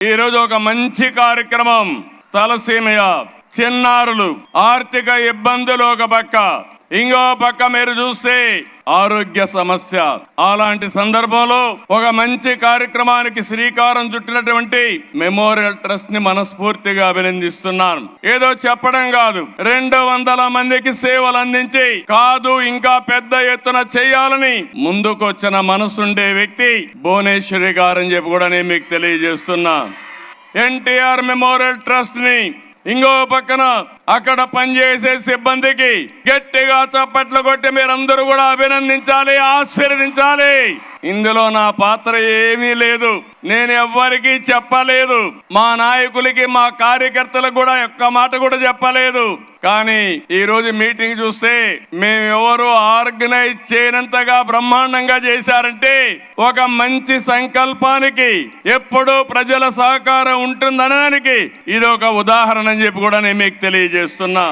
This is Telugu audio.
ఈ రోజు ఒక మంచి కార్యక్రమం తలసీమయ చిన్నారులు ఆర్థిక ఇబ్బందులు ఒక పక్క. ఇంకో పక్క మీరు చూస్తే ఆరోగ్య సమస్య. అలాంటి సందర్భంలో ఒక మంచి కార్యక్రమానికి శ్రీకారం చుట్టినటువంటి మెమోరియల్ ట్రస్ట్ని మనస్ఫూర్తిగా అభినందిస్తున్నాను. ఏదో చెప్పడం కాదు. రెండు వందల మందికి సేవలు అందించి కాదు ఇంకా పెద్ద ఎత్తున చేయాలని ముందుకొచ్చిన మనసుండే వ్యక్తి భువనేశ్వరి గారని చెప్పి కూడా నేను మీకు తెలియజేస్తున్నా. ఎన్టీఆర్ మెమోరియల్ ట్రస్ట్ని ఇంకో పక్కన అక్కడ పనిచేసే సిబ్బందికి గట్టిగా చప్పట్లు కొట్టి మీరందరూ కూడా అభినందించాలి ఆశీర్వదించాలి. ఇందులో నా పాత్ర ఏమీ లేదు. నేను ఎవ్వరికీ చెప్పలేదు. మా నాయకులకి మా కార్యకర్తలకు కూడా ఒక్క మాట కూడా చెప్పలేదు. కానీ ఈ రోజు మీటింగ్ చూస్తే మేమెవరు ఆర్గనైజ్ చేయనంతగా బ్రహ్మాండంగా చేశారంటే ఒక మంచి సంకల్పానికి ఎప్పుడూ ప్రజల సహకారం ఉంటుందనడానికి ఇది ఒక ఉదాహరణ అని చెప్పి కూడా నేను మీకు తెలియజేస్తున్నా.